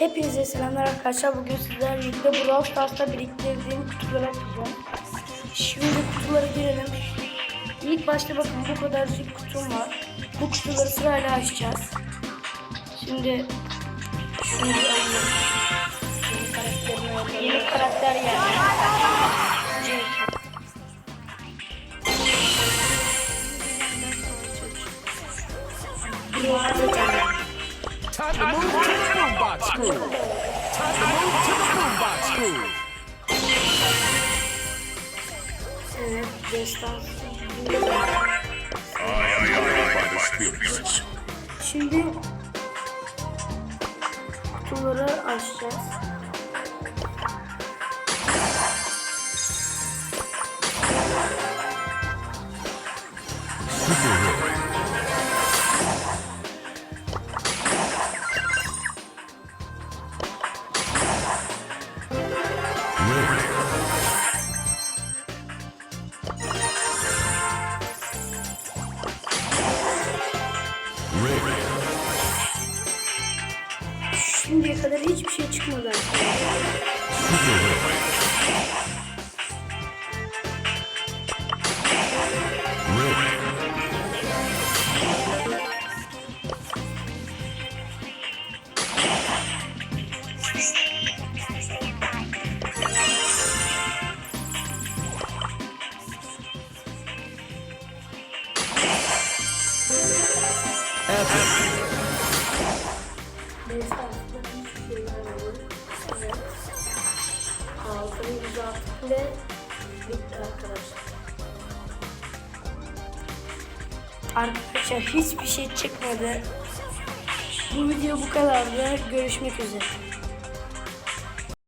Hepinize selamlar arkadaşlar. Bugün sizlerle birlikte Brawl Stars'ta biriktirdiğim kutuları açacağım. Şimdi kutulara girelim. İlk başta bakın bu kadarcık kutum var. Bu kutuları sırayla açacağız. Şimdi şunu bir. Yeni karakter geldi. Jake. The boombox crew. Time to move to the boombox crew. Evet, destansı. by the spirits. Şimdi kutuları açacağız. Şimdiye kadar hiçbir şey çıkmadı Arkadaşlar. Arkadaşlar hiçbir şey çıkmadı. Bu video bu kadardı. Görüşmek üzere.